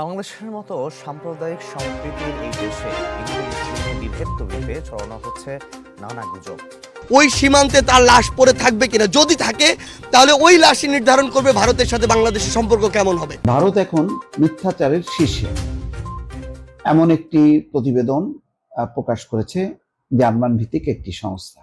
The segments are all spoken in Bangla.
বাংলাদেশের মতো সাম্প্রদায়িক সম্প্রীতির এই দেশে বিভেদ তৈরিতে ছড়ানো হচ্ছে নানা গুজব। ওই সীমান্তে তার লাশ পড়ে থাকবে কিনা? যদি থাকে তাহলে ওই লাশই নির্ধারণ করবে ভারতের সাথে বাংলাদেশের সম্পর্ক কেমন হবে? ভারত এখন মিথ্যাচারের শীর্ষে। এমন একটি প্রতিবেদন প্রকাশ করেছে জার্মান ভিত্তিক একটি সংস্থা।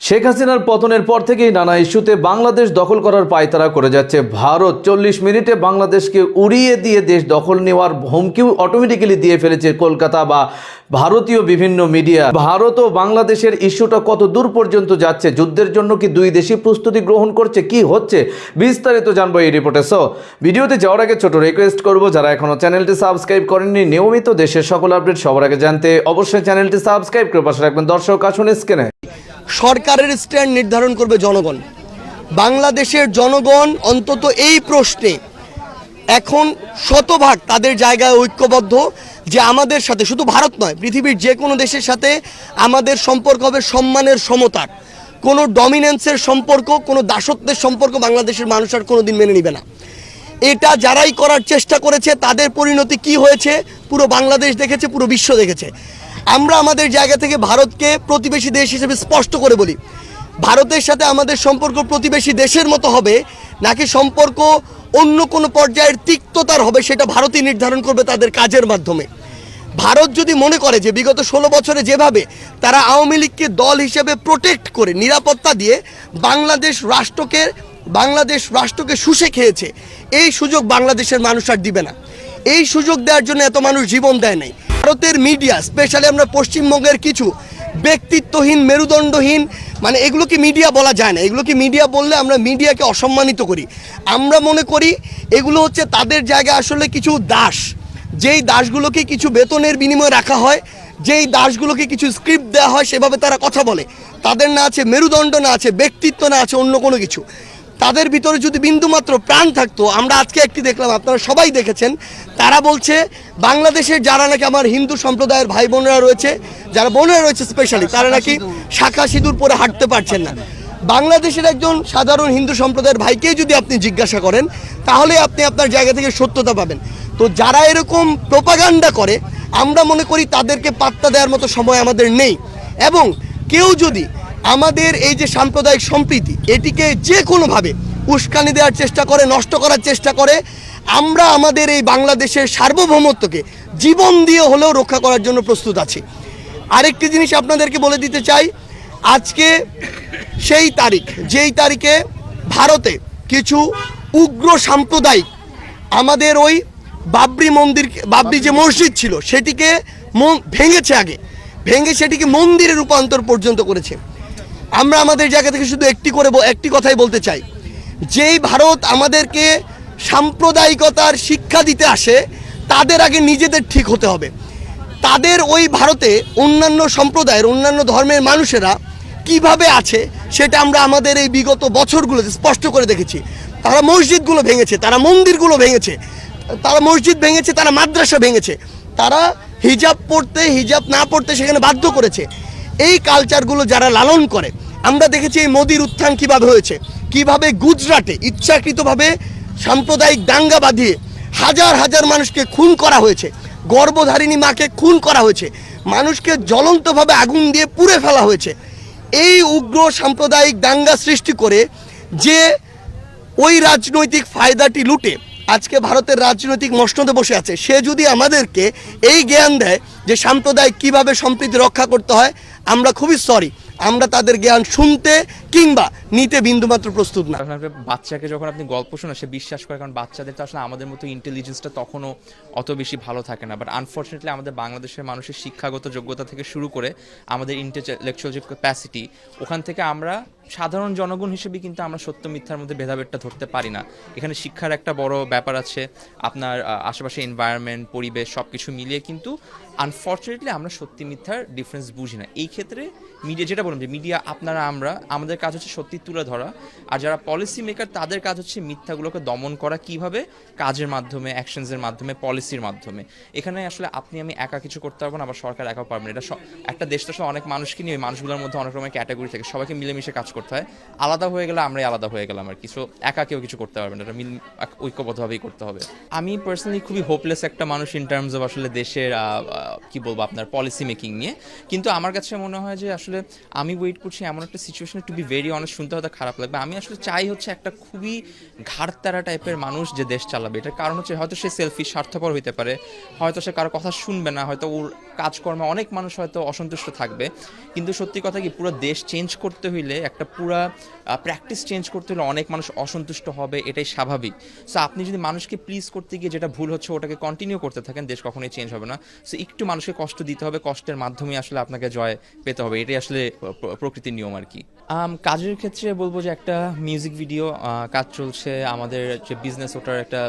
শেখ হাসিনার পতনের পর থেকেই নানা ইস্যুতে বাংলাদেশ দখল করার পায়তারা করে যাচ্ছে। ভারত চল্লিশ মিনিটে বাংলাদেশকে উড়িয়ে দিয়ে দেশ দখল নেওয়ার হুমকিও অটোমেটিক্যালি দিয়ে ফেলেছে কলকাতা বা ভারতীয় বিভিন্ন মিডিয়া। ভারত ও বাংলাদেশের ইস্যুটা কত দূর পর্যন্ত যাচ্ছে? যুদ্ধের জন্য কি দুই দেশই প্রস্তুতি গ্রহণ করছে? কি হচ্ছে? বিস্তারিত জানব এই রিপোর্টে সো ভিডিওতে যাওয়ার আগে ছোট রিকোয়েস্ট করব, যারা এখনও চ্যানেলটি সাবস্ক্রাইব করেননি, নিয়মিত দেশের সকল আপডেট সবার আগে জানতে অবশ্যই চ্যানেলটি সাবস্ক্রাইব করে পাশে রাখবেন। দর্শক, আসুন স্ক্রিনে সরকারের স্ট্যান্ড নির্ধারণ করবে জনগণ। বাংলাদেশের জনগণ অন্তত এই প্রশ্নে এখন শতভাগ তাদের জায়গায় ঐক্যবদ্ধ যে আমাদের সাথে, শুধু ভারত নয়, পৃথিবীর যে কোনো দেশের সাথে আমাদের সম্পর্ক হবে সম্মানের সমতার। কোনো ডমিনেন্সের সম্পর্ক, কোনো দাসত্বের সম্পর্ক বাংলাদেশের মানুষ আর কোনোদিন মেনে নিবে না। এটা যারাই করার চেষ্টা করেছে, তাদের পরিণতি কি হয়েছে? পুরো বাংলাদেশ দেখেছে, পুরো বিশ্ব দেখেছে। আমরা আমাদের জায়গা থেকে ভারতকে প্রতিবেশী দেশ হিসেবে স্পষ্ট করে বলি। ভারতের সাথে আমাদের সম্পর্ক প্রতিবেশী দেশের মতো হবে, নাকি সম্পর্ক অন্য কোনো পর্যায়ের তিক্ততার হবে সেটা ভারতই নির্ধারণ করবে তাদের কাজের মাধ্যমে। ভারত যদি মনে করে যে বিগত ষোলো বছরে যেভাবে তারা আওয়ামী লীগকে দল হিসেবে প্রোটেক্ট করে, নিরাপত্তা দিয়ে বাংলাদেশ রাষ্ট্রকে বাংলাদেশ রাষ্ট্রকে শুষে খেয়েছে, এই সুযোগ বাংলাদেশের মানুষ আর দিবে না। এই সুযোগ দেওয়ার জন্য এত মানুষ জীবন দেয় নাই। ভারতের মিডিয়া স্পেশালি আমরা পশ্চিমবঙ্গের কিছু ব্যক্তিত্বহীন, মেরুদণ্ডহীন মানে এগুলোকে মিডিয়া বলা যায় না। এগুলোকে মিডিয়া বললে আমরা মিডিয়াকে অসম্মানিত করি? আমরা মনে করি এগুলো হচ্ছে তাদের জায়গায় আসলে কিছু দাস। যেই দাসগুলোকে কিছু বেতনের বিনিময়ে রাখা হয়, যেই দাসগুলোকে কিছু স্ক্রিপ্ট দেওয়া হয়, সেভাবে তারা কথা বলে। তাদের না আছে মেরুদণ্ড, না আছে ব্যক্তিত্ব, না আছে অন্য কোনো কিছু। তাদের ভিতরে যদি বিন্দুমাত্র প্রাণ থাকতো আমরা আজকে একটি দেখলাম আপনারা সবাই দেখেছেন তারা বলছে বাংলাদেশের যারা নাকি আমার হিন্দু সম্প্রদায়ের ভাই বোনেরা রয়েছে যারা বোনেরা রয়েছে স্পেশালি তারা নাকি শাখা সিঁদুর পরে হাঁটতে পারছেন না। বাংলাদেশের একজন সাধারণ হিন্দু সম্প্রদায়ের ভাইকেই যদি আপনি জিজ্ঞাসা করেন তাহলে আপনি আপনার জায়গা থেকে সত্যতা পাবেন। তো যারা এরকম প্রোপাগান্ডা করে আমরা মনে করি তাদেরকে পাত্তা দেওয়ার মতো সময় আমাদের নেই। এবং কেউ যদি আমাদের এই যে সাম্প্রদায়িক সম্প্রীতি, এটিকে যে কোনোভাবে উস্কানি দেওয়ার চেষ্টা করে, নষ্ট করার চেষ্টা করে, আমরা আমাদের এই বাংলাদেশের সার্বভৌমত্বকে জীবন দিয়ে হলেও রক্ষা করার জন্য প্রস্তুত আছি। আরেকটি জিনিস আপনাদেরকে বলে দিতে চাই, আজকে সেই তারিখ, যেই তারিখে ভারতে কিছু উগ্র সাম্প্রদায়িক আমাদের ওই বাবরি মন্দির, বাবরি যে মসজিদ ছিল, সেটিকে ভেঙেছে আগে। ভেঙে সেটিকে মন্দিরে রূপান্তর পর্যন্ত করেছে। আমরা আমাদের জায়গা থেকে শুধু একটি করে একটি কথাই বলতে চাই। যেই ভারত আমাদেরকে সাম্প্রদায়িকতার শিক্ষা দিতে আসে, তাদের আগে নিজেদের ঠিক হতে হবে। তাদের ওই ভারতে অন্যান্য সম্প্রদায়ের, অন্যান্য ধর্মের মানুষেরা কীভাবে আছে, সেটা আমরা আমাদের এই বিগত বছরগুলোতে স্পষ্ট করে দেখেছি। তারা মসজিদগুলো ভেঙেছে, তারা মন্দিরগুলো ভেঙেছে, তারা মসজিদ ভেঙেছে, তারা মাদ্রাসা ভেঙেছে। তারা হিজাব পড়তে, হিজাব না পড়তে সেখানে বাধ্য করেছে। এই কালচারগুলো যারা লালন করে আমরা দেখেছি এই মোদির উত্থান কীভাবে হয়েছে। কীভাবে গুজরাটে ইচ্ছাকৃতভাবে সাম্প্রদায়িক দাঙ্গা বাঁধিয়ে হাজার হাজার মানুষকে খুন করা হয়েছে গর্ভধারিণী মাকে খুন করা হয়েছে, মানুষকে জ্বলন্তভাবে আগুন দিয়ে পুড়ে ফেলা হয়েছে। এই উগ্র সাম্প্রদায়িক দাঙ্গা সৃষ্টি করে যে ওই রাজনৈতিক ফায়দাটি লুটে আজকে ভারতের রাজনৈতিক মসনদে বসে আছে, সে যদি আমাদেরকে এই জ্ঞান দেয় যে সাম্প্রদায়িক কীভাবে সম্প্রীতি রক্ষা করতে হয়, আমরা খুবই সরি আমরা তাদের জ্ঞান শুনতে কিংবা নিতে বিন্দুমাত্র প্রস্তুত না। বাচ্চাকে যখন আপনি গল্প শোনা সে বিশ্বাস করে, কারণ বাচ্চাদের তো আসলে আমাদের মতো ইন্টেলিজেন্সটা তখনও অত বেশি ভালো থাকে না। বাট আনফর্চুনেটলি আমাদের বাংলাদেশের মানুষের শিক্ষাগত যোগ্যতা থেকে শুরু করে আমাদের ইন্টেলেকচুয়াল যে ক্যাপাসিটি ওখান থেকে আমরা সাধারণ জনগণ হিসেবে কিন্তু আমরা সত্য মিথ্যার মধ্যে ভেদাভেদটা ধরতে পারি না। এখানে শিক্ষার একটা বড় ব্যাপার আছে। আপনার আশেপাশে এনভায়রনমেন্ট পরিবেশ সব কিছু মিলিয়ে কিন্তু আনফর্চুনেটলি আমরা সত্যি মিথ্যার ডিফারেন্স বুঝি না। এই ক্ষেত্রে মিডিয়া যেটা বললাম যে মিডিয়া আপনারা, আমরা, আমাদের কাজ হচ্ছে সত্যি তুলে ধরা। আর যারা পলিসি মেকার তাদের কাজ হচ্ছে মিথ্যাগুলোকে দমন করা কীভাবে? কাজের মাধ্যমে অ্যাকশনসের মাধ্যমে পলিসির মাধ্যমে। এখানে আসলে আপনি, আমি একা কিছু করতে পারব না, আবার সরকার একা পারবে না। এটা একটা দেশ তো আসলে অনেক মানুষকে নিয়ে মানুষগুলোর মধ্যে অনেক রকমের ক্যাটাগরি থাকে। সবাইকে মিলেমিশে কাজ করতে হয়। আলাদা হয়ে গেলে আমরাই আলাদা হয়ে গেলাম আর কিছু একা কেউ কিছু করতে পারবে না। এটা মিল ঐক্যবদ্ধভাবেই করতে হবে। আমি পার্সোনালি খুবই হোপলেস একটা মানুষ ইন টার্মস অফ আসলে দেশের কি বলব আপনার পলিসি মেকিং নিয়ে। কিন্তু আমার কাছে মনে হয় যে আসলে আমি ওয়েট করছি এমন একটা সিচুয়েশনে টু বি ভেরি অনেস্ট শুনতে হয়তো খারাপ লাগবে। আমি আসলে চাই হচ্ছে একটা খুবই ঘাড়তারা টাইপের মানুষ যে দেশ চালাবে। এটার কারণ হচ্ছে হয়তো সে সেলফি স্বার্থপর হইতে পারে। হয়তো সে কারও কথা শুনবে না, হয়তো ওর কাজকর্মে অনেক মানুষ হয়তো অসন্তুষ্ট থাকবে। কিন্তু সত্যি কথা কি, পুরো দেশ চেঞ্জ করতে হইলে, একটা পুরা প্র্যাকটিস চেঞ্জ করতে হলে অনেক মানুষ অসন্তুষ্ট হবে, এটাই স্বাভাবিক। সো আপনি যদি মানুষকে প্লিজ করতে গিয়ে যেটা ভুল হচ্ছে ওটাকে কন্টিনিউ করতে থাকেন, দেশ কখনোই চেঞ্জ হবে না। সো একটু মানুষকে কষ্ট দিতে হবে, কষ্টের মাধ্যমে আসলে আপনাকে জয় পেতে হবে, এটাই আসলে প্রকৃতির নিয়ম আর কি। কাজের ক্ষেত্রে বলব যে একটা মিউজিক ভিডিও কাজ চলছে, আমাদের যে বিজনেস ওটার একটা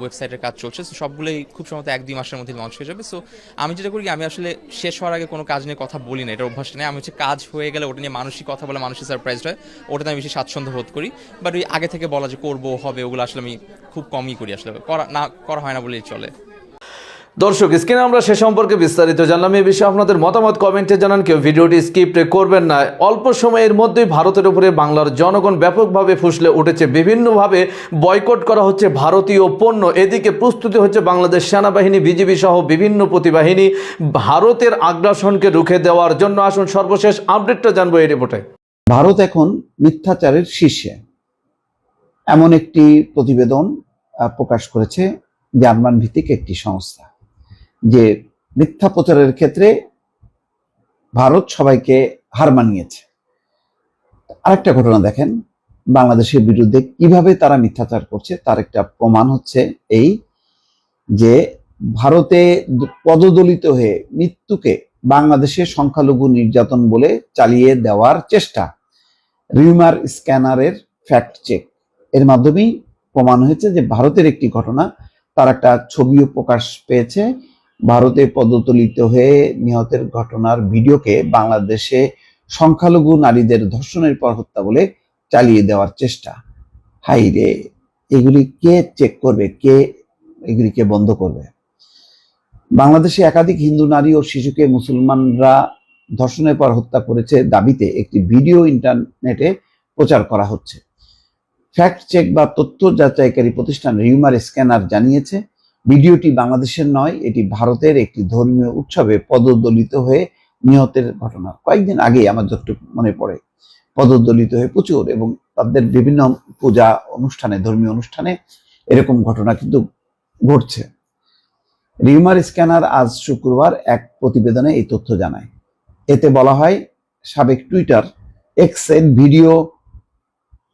ওয়েবসাইটের কাজ চলছে সো সবগুলোই খুব সম্ভবত এক দুই মাসের মধ্যে লঞ্চ হয়ে যাবে। সো আমি যেটা করি আমি আসলে শেষ হওয়ার আগে কোনো কাজ নিয়ে কথা বলি না, এটা অভ্যাসটা নেই। আমি হচ্ছে কাজ হয়ে গেলে ওটা নিয়ে মানুষই কথা বলে মানুষই সারপ্রাইজ হয়, ওটাতে আমি বেশি স্বাচ্ছন্দ্য বোধ করি। বাট ওই আগে থেকে বলা যে করব, হবে, ওগুলো আসলে আমি খুব কমই করি আসলে। করা না, করা হয় না বলেই চলে। দর্শক, স্ক্রিনে আমরা সে সম্পর্কে বিস্তারিত জানলাম। এই বিষয়ে আপনাদের মতামত কমেন্টে জানান। কেউ ভিডিওটি স্কিপ করবেন না। অল্প সময়ের মধ্যেই ভারতের উপরে বাংলার জনগণ ব্যাপকভাবে ফুসলে উঠেছে। বিভিন্নভাবে বয়কট করা হচ্ছে ভারতীয় পণ্য। এদিকে প্রস্তুতি হচ্ছে বাংলাদেশ সেনাবাহিনী, বিজিবি সহ বিভিন্ন প্রতিবাহিনী। ভারতের আগ্রাসনকে রুখে দেওয়ার জন্য আসুন সর্বশেষ আপডেটটা জানব এই রিপোর্টে। ভারত এখন মিথ্যাচারের শীর্ষে। এমন একটি প্রতিবেদন প্রকাশ করেছে জার্মান ভিত্তিক একটি সংস্থা। যে মিথ্যা প্রচারের ক্ষেত্রে ভারত সবাইকে হার মানিয়েছে। আরেকটা ঘটনা দেখেন, বাংলাদেশের বিরুদ্ধে কীভাবে তারা মিথ্যাচার করছে তার একটা প্রমাণ হচ্ছে এই যে ভারতে পদদলিত হয়ে মৃত্যুকে বাংলাদেশের সংখ্যালঘু নির্যাতন বলে চালিয়ে দেওয়ার চেষ্টা। রিউমার স্ক্যানারের ফ্যাক্ট চেক। এর মাধ্যমেই প্রমাণ হয়েছে যে ভারতের একটি ঘটনা, তার একটা ছবিও প্রকাশ পেয়েছে। ভারতে পদতলিত হয়ে নিহতের ঘটনার ভিডিওকে বাংলাদেশে সংখ্যালঘু নারীদের ধর্ষণের পর হত্যা বলে চালিয়ে দেওয়ার চেষ্টা। হাই রে, এগুলি কে চেক করবে? কে এগুলিকে বন্ধ করবে? বাংলাদেশে একাধিক হিন্দু নারী ও শিশুকে মুসলমানরা ধর্ষণের পর হত্যা করেছে দাবিতে একটি ভিডিও ইন্টারনেটে প্রচার করা হচ্ছে। ফ্যাক্ট চেক বা তথ্য যাচাইকারী প্রতিষ্ঠান রিউমার স্ক্যানার জানিয়েছে ভিডিওটি বাংলাদেশের নয়, এটি ভারতের একটি ধর্মীয় উৎসবে পদদলিত হয়ে নিহতের ঘটনা। কয়েকদিন আগে আমার যতটুকু মনে পড়ে, পদদলিত হয়ে প্রচুর এবং তাদের বিভিন্ন পূজা অনুষ্ঠানে, ধর্মীয় অনুষ্ঠানে এরকম ঘটনা কিন্তু ঘটছে। রিউমার স্ক্যানার আজ শুক্রবার এক প্রতিবেদনে এই তথ্য জানায়। এতে বলা হয়, সাবেক টুইটার, এক্সের ভিডিও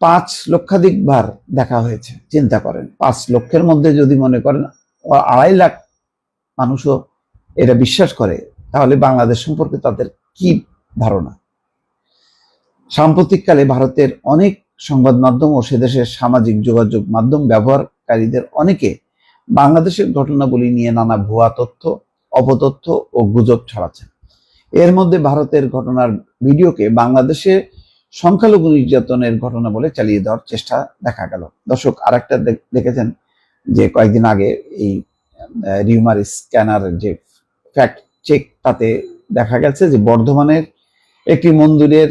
পাঁচ লক্ষাধিকবার দেখা হয়েছে। চিন্তা করেন, পাঁচ লক্ষের মধ্যে যদি মনে করেন আড়াই লাখ মানুষও এটা বিশ্বাস করে, তাহলে বাংলাদেশ সম্পর্কে তাদের কি ধারণা? সাম্প্রতিককালে ভারতের অনেক সংবাদ মাধ্যম ও সেদেশের সামাজিক যোগাযোগ মাধ্যম ব্যবহারকারীদের অনেকে বাংলাদেশের ঘটনাবলী নিয়ে নানা ভুয়া তথ্য, অপতথ্য ও গুজব ছড়াচ্ছেন। এর মধ্যে ভারতের ঘটনার ভিডিওকে বাংলাদেশে সংখ্যালঘু নির্যাতনের ঘটনা বলে চালিয়ে দেওয়ার চেষ্টা দেখা গেল। দর্শক, আরেকটা দেখ- দেখেছেন যে কয়েকদিন আগে এই রিউমার স্ক্যানার যে ফ্যাক্ট চেক তাতে দেখা গেছে যে বর্ধমানের একটি মন্দিরের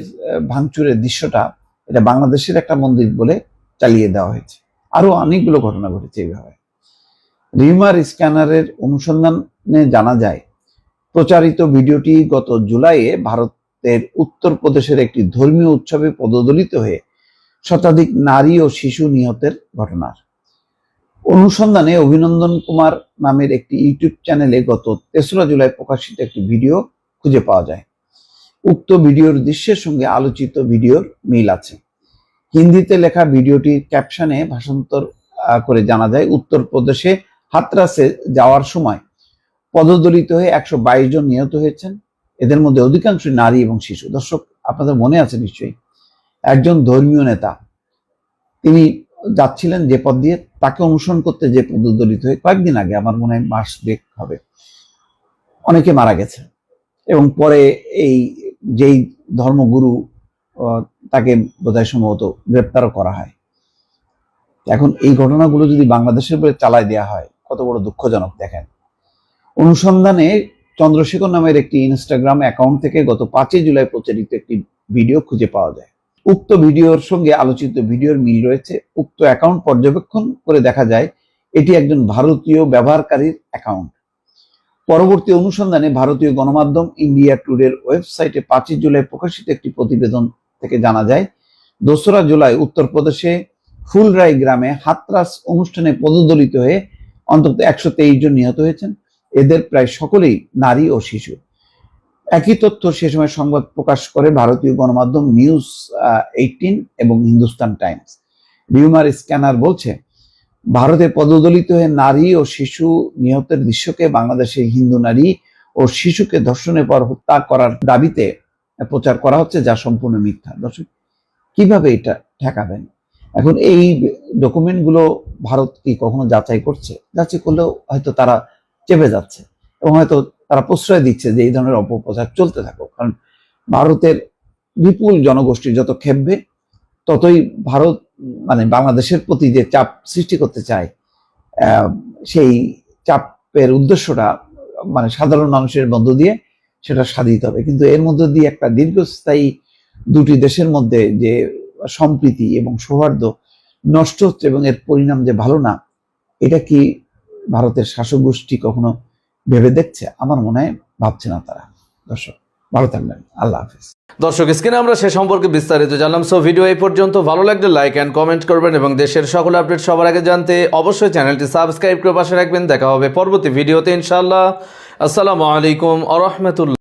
ভাঙচুরের দৃশ্যটা এটা বাংলাদেশের একটা মন্দির বলে চালিয়ে দেওয়া হয়েছে। আরও অনেকগুলো ঘটনা ঘটেছে এইভাবে রিউমার স্ক্যানারের অনুসন্ধানে জানা যায়, প্রচারিত ভিডিওটি গত জুলাইয়ে ভারতের উত্তরপ্রদেশের একটি ধর্মীয় উৎসবে পদদলিত হয়ে শতাধিক নারী ও শিশু নিহতের ঘটনার। অনুসন্ধানে অভিনন্দন কুমার নামের একটি ইউটিউব চ্যানেলে গত তেসরা জুলাই প্রকাশিত একটি ভিডিও খুঁজে পাওয়া যায়। উক্ত ভিডিওর দৃশ্যের সঙ্গে আলোচিত ভিডিওর মিল আছে। হিন্দিতে লেখা ভিডিওটির ক্যাপশনে ভাষান্তর করে জানা যায়, উত্তরপ্রদেশে হাতরাসে যাওয়ার সময় পদদলিত হয়ে একশো বাইশ জন নিহত হয়েছেন। এদের মধ্যে অধিকাংশ নারী এবং শিশু। দর্শক, আপনাদের মনে আছে নিশ্চয়ই? একজন ধর্মীয় নেতা। তিনি যাচ্ছিলেন যে পথ দিয়ে তাকে অনুসরণ করতে যে পদদলিত হয়ে কয়েকদিন আগে আমার মনে হয় মাস দেখ হবে। অনেকে মারা গেছে এবং পরে এই যেই ধর্মগুরু তাকে বোধহয় সম্ভবত গ্রেপ্তারও করা হয়। এখন এই ঘটনাগুলো যদি বাংলাদেশের উপরে চালায় দেওয়া হয়, কত বড় দুঃখজনক দেখেন। অনুসন্ধানে চন্দ্রশেখর নামের একটি ইনস্টাগ্রাম অ্যাকাউন্ট থেকে গত পাঁচই জুলাই প্রচারিত একটি ভিডিও খুঁজে পাওয়া যায়। উক্ত ভিডিওর সঙ্গে আলোচিত ভিডিওর মিল রয়েছে। উক্ত অ্যাকাউন্ট পর্যবেক্ষণ করে দেখা যায়, এটি একজন ভারতীয় ব্যবহারকারীর অ্যাকাউন্ট পরবর্তী অনুসন্ধানে ভারতীয় গণমাধ্যম ইন্ডিয়া টুডের ওয়েবসাইটে পাঁচই জুলাই প্রকাশিত একটি প্রতিবেদন থেকে জানা যায়, দোসরা জুলাই উত্তরপ্রদেশে ফুলরাই গ্রামে হাতরাস অনুষ্ঠানে পদদলিত হয়ে অন্তত একশো তেইশ জন নিহত হয়েছেন। এদের প্রায় সকলেই নারী ও শিশু। একই তথ্য সে সময় সংবাদ প্রকাশ করে ভারতীয় গণমাধ্যম নিউজ এইটিন এবং হিন্দুস্তান টাইমস। রিউমার স্ক্যানার বলছে, ভারতে পদদলিত হয়ে নারী ও শিশু নিহতের দৃশ্যকে বাংলাদেশের হিন্দু নারী ও শিশুকে ধর্ষণের পর হত্যা করার দাবিতে প্রচার করা হচ্ছে যা সম্পূর্ণ মিথ্যা। দর্শক, কীভাবে এটা ঠেকাবেন? এখন এই ডকুমেন্টগুলো ভারত কি কখনো যাচাই করছে? যাচাই করলেও হয়তো তারা চেপে যাচ্ছে। এবং হয়তো তারা প্রশ্রয় দিচ্ছে যে এই ধরনের অপপ্রচার চলতে থাকুক। কারণ ভারতের বিপুল জনগোষ্ঠী যত খেপবে, ততই ভারত মানে বাংলাদেশের প্রতি যে চাপ সৃষ্টি করতে চায় সেই চাপের উদ্দেশ্যটা মানে সাধারণ মানুষের মধ্য দিয়ে সেটা সাধিত হবে। কিন্তু এর মধ্য দিয়ে একটা দীর্ঘস্থায়ী দুটি দেশের মধ্যে যে সম্প্রীতি এবং সৌহার্দ্য নষ্ট হচ্ছে এবং এর পরিণাম যে ভালো না, এটা কি ভারতের শাসক গোষ্ঠী কখনো ভেবে দেখছে, আমার মনে হয় ভাবছে না তারা। দর্শক, ভালো থাকবেন। আল্লাহ হাফিজ। দর্শক, স্ক্রিনে আমরা সে সম্পর্কে বিস্তারিত জানলাম। সো ভিডিও এই পর্যন্ত। ভালো লাগলে লাইক অ্যান্ড কমেন্ট করবেন এবং দেশের সকল আপডেট সবার আগে জানতে অবশ্যই চ্যানেলটি সাবস্ক্রাইব করে পাশে রাখবেন। দেখা হবে পরবর্তী ভিডিওতে ইনশাআল্লাহ। আসসালামু আলাইকুম আ রহমতুল্লাহ।